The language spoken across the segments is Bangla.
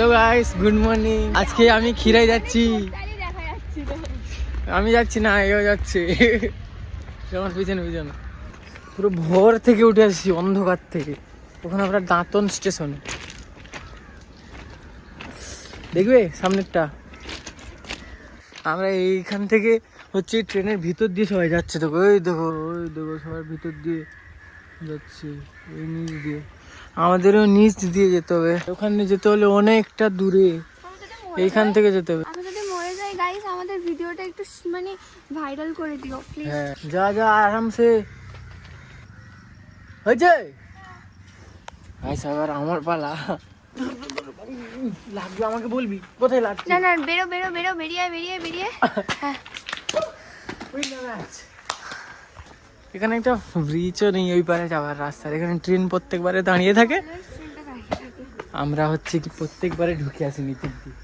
গাইস গুড মর্নিং আজকে আমি খিরাই যাচ্ছি। আমি যাচ্ছি না, এও যাচ্ছে। আমার পিছনে পিছনে। পুরো ভোর থেকে উঠে আসছি, অন্ধকার থেকে। ওখানে আমরা দাঁতন স্টেশনে। দেখবে সামনেরটা? আমরা এইখান থেকে হচ্ছে ট্রেনের ভিতর দিয়ে সবাই যাচ্ছে। দেখো ওই দেখো ওই দেখো, সবার ভিতর দিয়ে। যাচ্ছে এই নিচ দিয়ে। আমাদেরও নিচ দিয়ে যেতে হবে। ওখানে যেতে হলে অনেকটা দূরে এইখান থেকে যেতে হবে। যদি মরে যাই গাইস আমাদের ভিডিওটা একটু মানে ভাইরাল করে দিও প্লিজ হ্যাঁ যা যা আরামসে। হয়েছে? এবার আমার পালা। লাগবে আমাকে বলবি। কোথায় লাগছে? না না বেরো বেরো বেরো বেরিয়ে বেরিয়ে বেরিয়ে হ্যাঁ। এখানে একটা ব্রিজও নেই ওই পারে যাওয়ার রাস্তা। এখানে ট্রেন প্রত্যেকবারে দাঁড়িয়ে থাকে। আমরা হচ্ছে কি প্রত্যেকবারে ঢুকে আসি নিচের দিকে।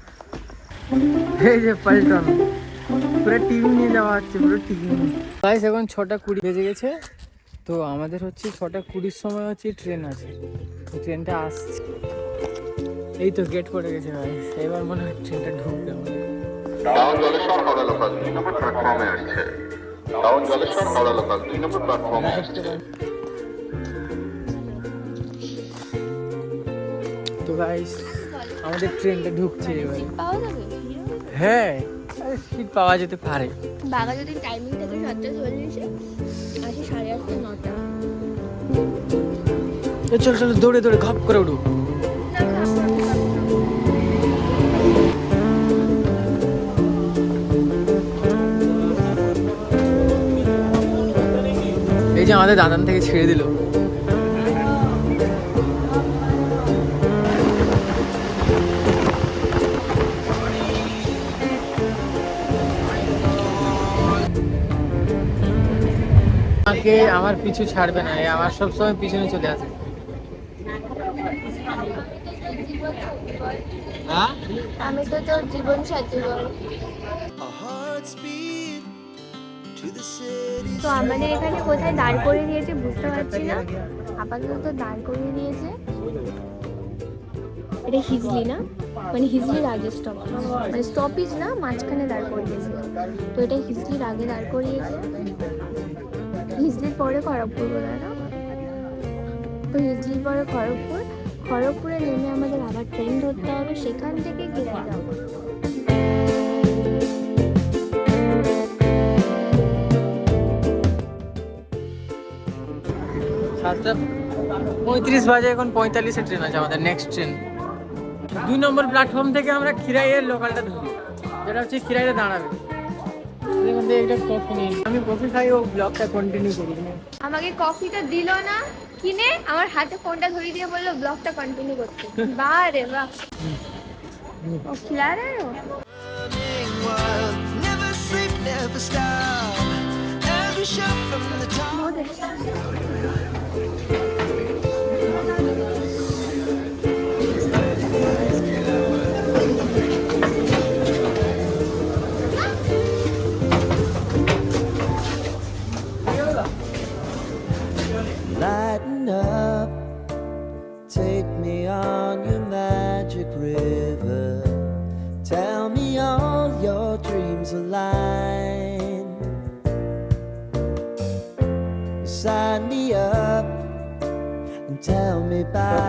এই যে পাল্টন। পুরো টিভি নিয়ে যাওয়া হচ্ছে, পুরো টিভি গাইস এখন ছটা কুড়ি বেজে গেছে। তো আমাদের হচ্ছে ছটা কুড়ির সময় হচ্ছে ট্রেন আছে। ট্রেনটা আসছে। এই তো গেট পড়ে গেছে গাইস এবার মনে হয় ট্রেনটা ঢুকবে আমাদের। টাউন জলেশ্বর হাওড়া লোকাল দুই নম্বর প্ল্যাটফর্মে আসছে তো গাইস আমাদের ট্রেনটা ঢুকছে এবারে। হ্যাঁ সিট পাওয়া যেতে পারে। বাঘা যদি টাইমিং থাকে সাতটা চল্লিশে আসে সাড়ে আটটা নটা। চল চল দৌড়ে দৌড়ে ঘপ করে উঠু যে আমাদের দাদান থেকে ছেড়ে দিল। আমাকে আমার পিছু ছাড়বে না এ আমার সবসময় পিছনে চলে আসে। হ্যাঁ আমি তো তোর জীবন সাথী তো আমাদের এখানে কোথায় দাঁড় করে দিয়েছে বুঝতে পারছি না। আপাতত দাঁড় করিয়ে দিয়েছে। এটা হিজলি না? মানে হিজলির আগে স্টপ মানে স্টপেজ না, মাঝখানে দাঁড় করিয়েছে। তো এটা হিজলির আগে দাঁড় করিয়েছে। হিজলির পরে খড়গপুর তো হিজলির পরে খড়গপুর। খড়গপুরে নেমে আমাদের আবার ট্রেন ধরতে হবে। সেখান থেকে গিয়ে যাব সাতটা পঁয়ত্রিশ বাজে এখন পঁয়তাল্লিশে ট্রেন আছে আমাদের নেক্সট ট্রেন দুই নম্বর প্ল্যাটফর্ম থেকে আমরা খিরাইয়ের লোকালটা ধরি যেটা হচ্ছে খিরাইয়ে দাঁড়াবে। আমি কফি খাই ও ব্লগটা কন্টিনিউ করি। আমাকে কফিটা দিল না কিনে আমার হাতে ফোনটা ধরিয়ে দিয়ে বলল ব্লগটা কন্টিনিউ করতে। বাহ রে বাহ ও খিলা রে ও Running wild, never sleep, never stop. Every shot from the top.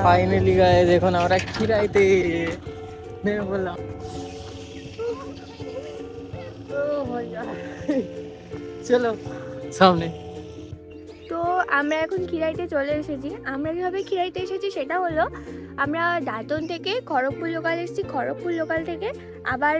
Finally গায়ে দেখুন আমরা খিরাইতে নেমে বললাম চলো। সামনে। আমরা এখন খিরাইতে চলে এসেছি। আমরা কীভাবে খিরাইতে এসেছি সেটা হলো, আমরা দাঁতন থেকে খড়গপুর লোকাল এসেছি। খড়গপুর লোকাল থেকে আবার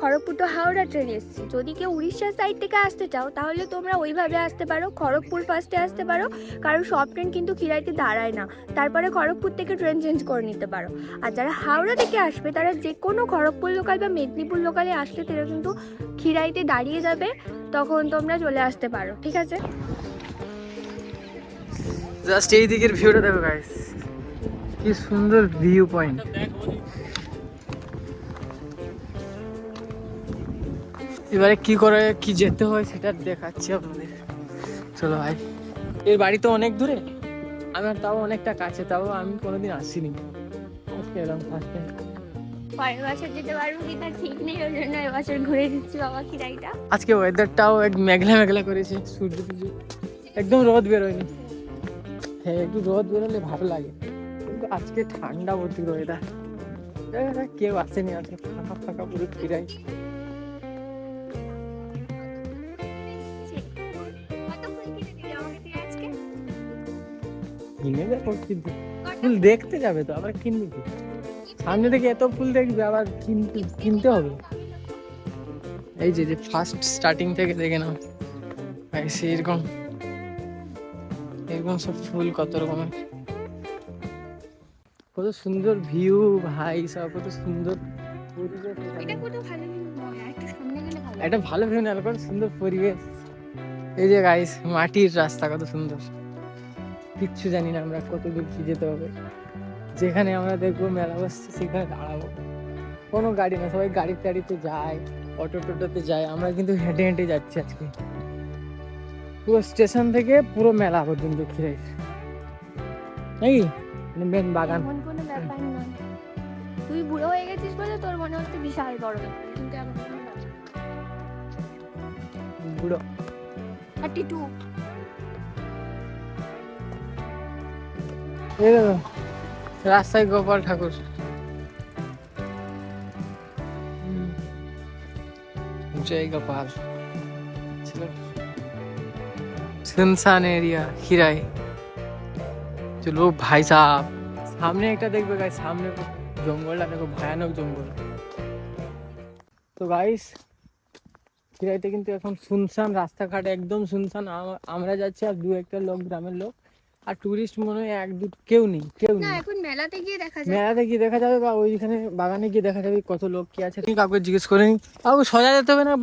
খড়গপুর টু হাওড়া ট্রেন এসেছি। যদি কেউ উড়িষ্যার সাইড থেকে আসতে চাও, তাহলে তোমরা ওইভাবে আসতে পারো। খড়গপুর ফার্স্টে আসতে পারো। কারণ সব ট্রেন কিন্তু খিরাইতে দাঁড়ায় না। তারপরে খড়গপুর থেকে ট্রেন চেঞ্জ করে নিতে পারো। আর যারা হাওড়া থেকে আসবে, তারা যে কোনো খড়গপুর লোকাল বা মেদিনীপুর লোকালে আসলে তারা কিন্তু খিরাইতে দাঁড়িয়ে যাবে, তখন তোমরা চলে আসতে পারো। ঠিক আছে? জাস্ট এই দিকের ভিউটা দেখো গাইস কি সুন্দর ভিউ পয়েন্ট এবারে কি করে কি যেতে হয় সেটা দেখাচ্ছি আপনাদের। চলো ভাই। এর বাড়ি তো অনেক দূরে। আমার তাও অনেকটা কাছে তাও আমি কোনোদিন আসিনি। আজকে এলাম ফার্স্ট টাইম পরের বছর যেতে পারব কি তার ঠিক নেই ওই জন্য এবছর ঘুরে দিচ্ছি বাবা খিরাইটা আজকে ওয়েদারটাও এক মেঘলা মেঘলা করেছে সূর্য একদম রোদ বেরোয়নি। হ্যাঁ একটু রোদ বেরোলে ভালো লাগে। কিন্তু আজকে ঠান্ডা প্রচুর ওয়েদার কেউ আসেনি আজকে। ফাঁকা ফাঁকা পুরো ফিরাই কিনে দেখো কিন্তু ফুল দেখতে যাবে তো, আবার কিনবি কি? সামনে থেকে এত ফুল দেখবি, আবার কিনতে কিনতে হবে। এই যে যে ফার্স্ট স্টার্টিং থেকে দেখে নাও। সেরকম এরকম সব ফুল কত রকমের। কত সুন্দর ভিউ ভাই সব কত সুন্দর। এটা ভালো ভিউ না কত সুন্দর পরিবেশ। এই যে গাইস মাটির রাস্তা কত সুন্দর। কিচ্ছু জানি না আমরা কত দূর কি যেতে হবে। যেখানে আমরা দেখব মেলা বসছে সেখানে দাঁড়াবো। কোনো গাড়ি না সবাই গাড়ি টাড়িতে যায় অটো টোটোতে যায়। আমরা কিন্তু হেঁটে হেঁটে যাচ্ছি আজকে। পুরো স্টেশন থেকে পুরো মেলা পর্যন্ত ঘিরে। নাকি? মানে মেন বাগান। এমন কোনো ব্যাপার নয়। তুই বুড়ো হয়ে গেছিস বলে তোর মনে হচ্ছে বিশাল বড়। ব্যাপার কিন্তু এমন কোনো ব্যাপার বুড়ো। থার্টি টু এই দেখো রাস্তায় গোপাল ঠাকুর। হুম। জয় গোপাল। শুনশান এরিয়া হিরাই চলো ভাই সাহ সামনে একটা দেখবে গাই সামনে জঙ্গলটা দেখো ভয়ানক জঙ্গল তো গাইস হিরাইতে কিন্তু এখন শুনশান রাস্তাঘাট একদম শুনশান আমরা যাচ্ছি আর দু একটা লোক গ্রামের লোক আর টুরিস্ট মনে হয় এক দুটো কেউ নেই কেউ নেই এখন মেলাতে গিয়ে দেখা যাবে। মেলাতে গিয়ে দেখা যাবে বা ওইখানে বাগানে গিয়ে দেখা যাবে কত লোক কি আছে। কাউকে জিজ্ঞেস করে নি কাউকে সজা যেতে হবে না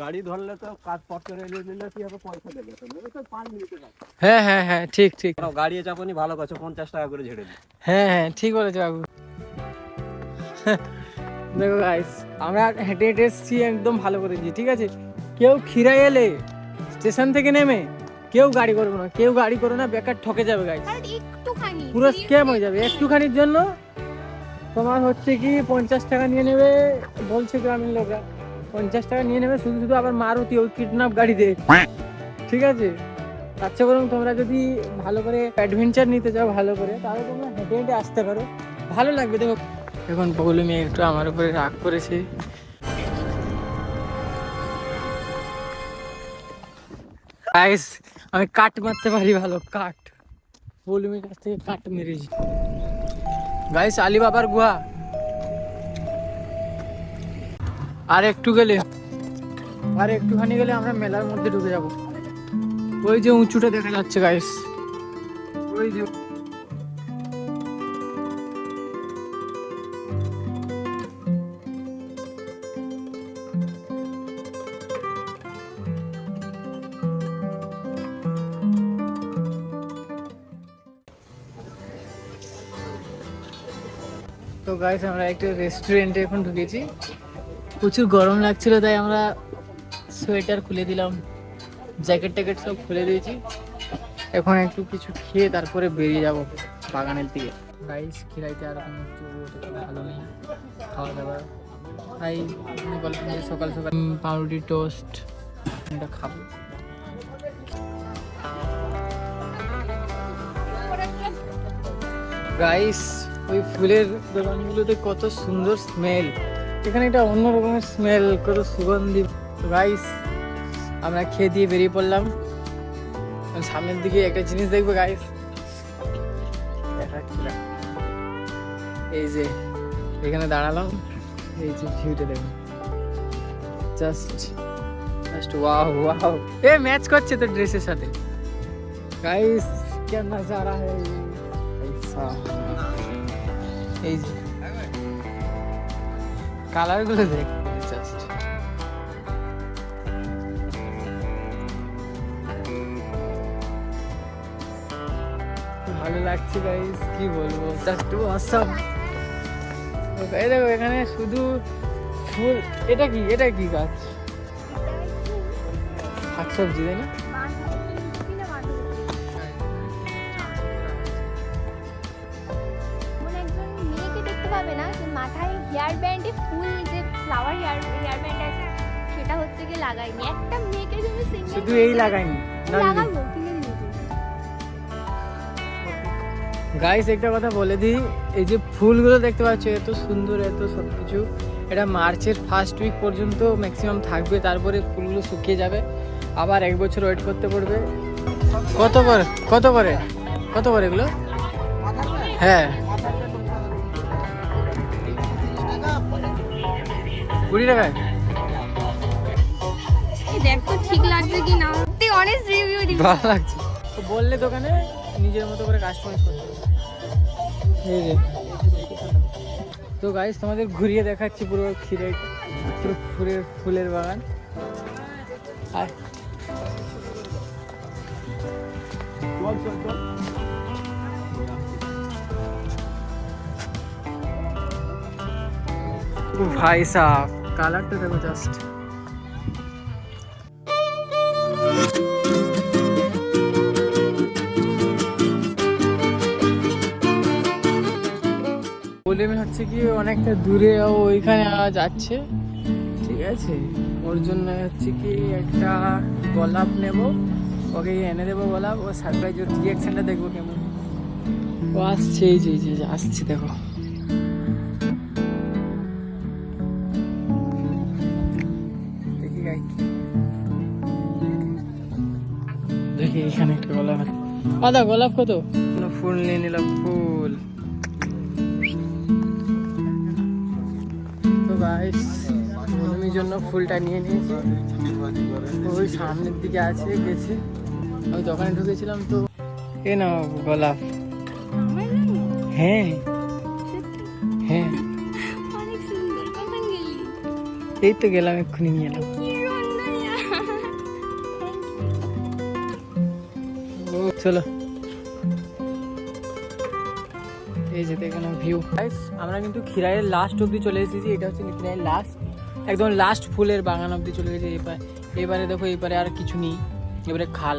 গাড়ি ধরলে তো কাজ পত্র রেলে নিলে তুই আবার পয়সা দেবে তো পাঁচ মিনিটে হ্যাঁ হ্যাঁ হ্যাঁ ঠিক ঠিক। গাড়ি চাপনি ভালো কাছে পঞ্চাশ টাকা করে ঝেড়ে দিই হ্যাঁ হ্যাঁ ঠিক বলেছ বাবু। দেখো গাইস আমরা হেঁটে হেঁটে এসছি একদম ভালো করেছি ঠিক আছে? কেউ খিরাই এলে স্টেশন থেকে নেমে কেউ গাড়ি করবে না কেউ গাড়ি করবে না বেকার ঠকে যাবে গাইস পুরো স্ক্যাম হয়ে যাবে। একটুখানির জন্য তোমার হচ্ছে কি পঞ্চাশ টাকা নিয়ে নেবে বলছে গ্রামীণ লোকরা। পঞ্চাশ টাকা নিয়ে নেবে শুধু শুধু আবার মারুতি ওই কিডন্যাপ গাড়িতে। ঠিক আছে? তার চেয়ে বরং তোমরা যদি ভালো করে অ্যাডভেঞ্চার নিতে চাও ভালো করে তাহলে তোমরা হেঁটে হেঁটে আসতে পারো। ভালো লাগবে দেখো। এখন বগুলি মেয়ে একটু আমার উপরে রাগ করেছে। গাইস আমি কাট মারতে পারি ভালো কাট। পৌলমির কাছ থেকে কাট মেরেছি। গাইস আলিবাবার গুহা। আর একটু গেলে? আর একটুখানি গেলে আমরা মেলার মধ্যে ঢুকে যাব। ওই যে উঁচুটা দেখা যাচ্ছে গাইস ওই যে তো গাইস আমরা একটা রেস্টুরেন্টে এখন ঢুকেছি। প্রচুর গরম লাগছিল, তাই আমরা সোয়েটার খুলে দিলাম, জ্যাকেট ট্যাকেট সব খুলে দিয়েছি। এখন একটু কিছু খেয়ে তারপরে বেরিয়ে যাব বাগানের দিকে। রাইস খিরাইতে আর কোনো একটু ভালো নেই। খাওয়া দাওয়া। তাই যে সকাল সকাল পাউরুটি টোস্ট, এটা খাব। গাইস ওই ফুলের দোকানগুলোতে কত সুন্দর স্মেল এখানে একটা অন্য রকমের স্মেল কত সুগন্ধি গাইস আমরা খেয়ে দিয়ে বেরিয়ে পড়লাম আর সামনের দিকে একটা জিনিস দেখবো গাইস এই যে এখানে দাঁড়ালাম এই যে ভিউটা দেখুন জাস্ট জাস্ট ওয়াও ওয়াও এ ম্যাচ করছে তো ড্রেসের সাথে গাইস क्या नजारा है ऐसा এই যে কালারগুলো দেখ ভালো লাগছে গাইস কি বলব? জাস্ট অসম এই দেখো, এখানে শুধু ফুল, এটা কি এটা কি গাছ? শাকসবজি, তাই না? পাবে না যে মাথায় হেয়ার ব্যান্ডে ফুল যে ফ্লাওয়ার হেয়ার হেয়ার ব্যান্ড আছে সেটা হচ্ছে কি লাগাইনি। একটা মেয়েকে তুমি সিঙ্গেল শুধু এই লাগাইনি লাগাবো গাইস একটা কথা বলে দিই এই যে ফুলগুলো দেখতে পাচ্ছ এত সুন্দর এত সব কিছু এটা মার্চের ফার্স্ট উইক পর্যন্ত ম্যাক্সিমাম থাকবে তারপরে ফুলগুলো শুকিয়ে যাবে। আবার এক বছর ওয়েট করতে পড়বে। কত করে? কত করে? কত করে এগুলো? হ্যাঁ। কুড়ি টাকায়? দেখ তো ঠিক লাগছে কি না তুই অনেস্ট রিভিউ দিবি। ভালো লাগছে। তো বললে দোকানে নিজের মতো করে কাস্টমাইজ করতে। এই যে। তো গাইস তোমাদের ঘুরিয়ে দেখাচ্ছি পুরো ক্ষীরের পুরো ফুলের ফুলের বাগান। আর ভাই সাহ। কালারটা দেখো জাস্ট প্রবলেম হচ্ছে কি, অনেকটা দূরে ওইখানে যাচ্ছে ঠিক আছে? ওর জন্য হচ্ছে কি একটা গোলাপ নেব। ওকে এনে দেবো গোলাপ। ও সারপ্রাইজ ওর রিয়াকশনটা দেখব কেমন। ও আসছে এই যে, আসছে, দেখি। দেখি এখানে একটা গোলাপ আছে। আদা গোলাপ কত? কোনো ফুল নিয়ে নিলাম ফুল। তো গাইস মৌসুমির জন্য ফুলটা নিয়ে নিয়েছি। ওই সামনের দিকে আছে গেছে। আমি দোকানে ঢুকেছিলাম তো। এ না গোলাপ। হ্যাঁ। হ্যাঁ। এই তো গেলাম এক্ষুনি নিয়ে এলাম। চলো। এই যে দেখেন ভিউ আমরা কিন্তু খিরাইয়ের লাস্ট অবধি চলে এসেছি, এটা হচ্ছে খিরাইয়ের লাস্ট একদম লাস্ট ফুলের বাগান অবধি চলে গেছে। এবার, এবারে দেখো, এবারে আর কিছু নেই। এবারে খাল।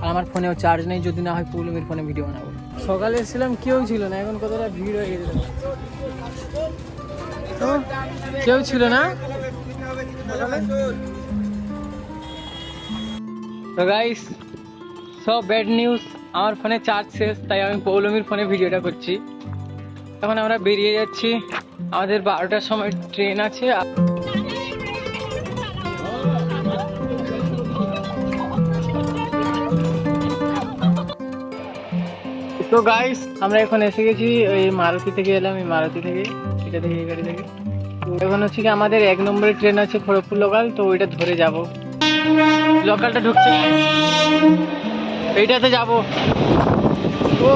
আর আমার ফোনেও চার্জ নেই, যদি না হয় পুলমির ফোনে ভিডিও বানাবো। সকালে এসেছিলাম, কেউ ছিল না, এখন কতটা ভিড় হয়ে গেছে। কেউ ছিল না? তো গাইস সব ব্যাড নিউজ আমার ফোনে চার্জ শেষ, তাই আমি পৌলমীর ফোনে ভিডিওটা করছি। এখন আমরা বেরিয়ে যাচ্ছি। আমাদের বারোটার সময় ট্রেন আছে। তো গাইস আমরা এখন এসে গেছি, ওই মারুতি থেকে এলাম, এই মারুতি থেকে, এটা থেকে, এই গাড়ি থেকে। এখন হচ্ছে কি আমাদের এক নম্বরের ট্রেন আছে খড়গপুর লোকাল তো ওইটা ধরে যাব। লোকালটা ঢুকছে। এইটাতে যাব। ও।